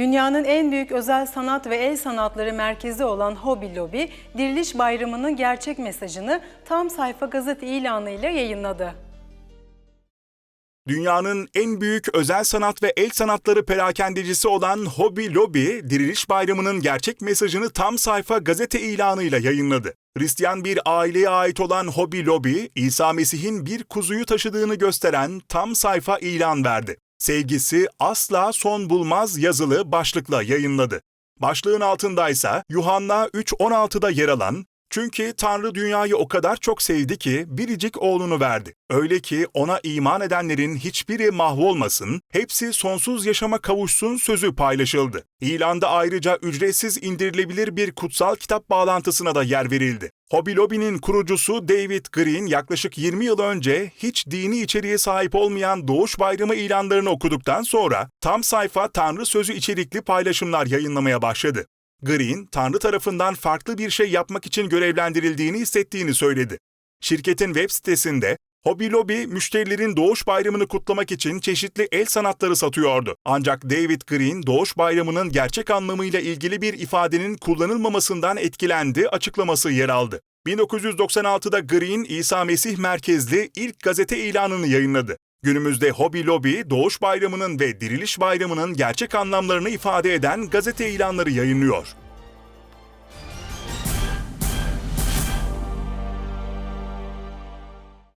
Dünyanın en büyük özel sanat ve el sanatları merkezi olan Hobby Lobby, Diriliş Bayramı'nın gerçek mesajını tam sayfa gazete ilanıyla yayınladı. Dünyanın en büyük özel sanat ve el sanatları perakendecisi olan Hobby Lobby, Diriliş Bayramı'nın gerçek mesajını tam sayfa gazete ilanıyla yayınladı. Hristiyan bir aileye ait olan Hobby Lobby, İsa Mesih'in bir kuzuyu taşıdığını gösteren tam sayfa ilan verdi. Sevgisi asla son bulmaz yazılı başlıkla yayınladı. Başlığın altındaysa Yuhanna 3.16'da yer alan çünkü Tanrı dünyayı o kadar çok sevdi ki biricik oğlunu verdi. Öyle ki ona iman edenlerin hiçbiri mahvolmasın, hepsi sonsuz yaşama kavuşsun sözü paylaşıldı. İlanda ayrıca ücretsiz indirilebilir bir kutsal kitap bağlantısına da yer verildi. Hobby Lobby'nin kurucusu David Green yaklaşık 20 yıl önce hiç dini içeriğe sahip olmayan Doğuş Bayramı ilanlarını okuduktan sonra tam sayfa Tanrı sözü içerikli paylaşımlar yayınlamaya başladı. Green, Tanrı tarafından farklı bir şey yapmak için görevlendirildiğini hissettiğini söyledi. Şirketin web sitesinde Hobby Lobby müşterilerin Doğuş Bayramı'nı kutlamak için çeşitli el sanatları satıyordu. Ancak David Green, Doğuş Bayramı'nın gerçek anlamıyla ilgili bir ifadenin kullanılmamasından etkilendi açıklaması yer aldı. 1996'da Green, İsa Mesih merkezli ilk gazete ilanını yayınladı. Günümüzde Hobby Lobby, Doğuş Bayramı'nın ve Diriliş Bayramı'nın gerçek anlamlarını ifade eden gazete ilanları yayınlıyor.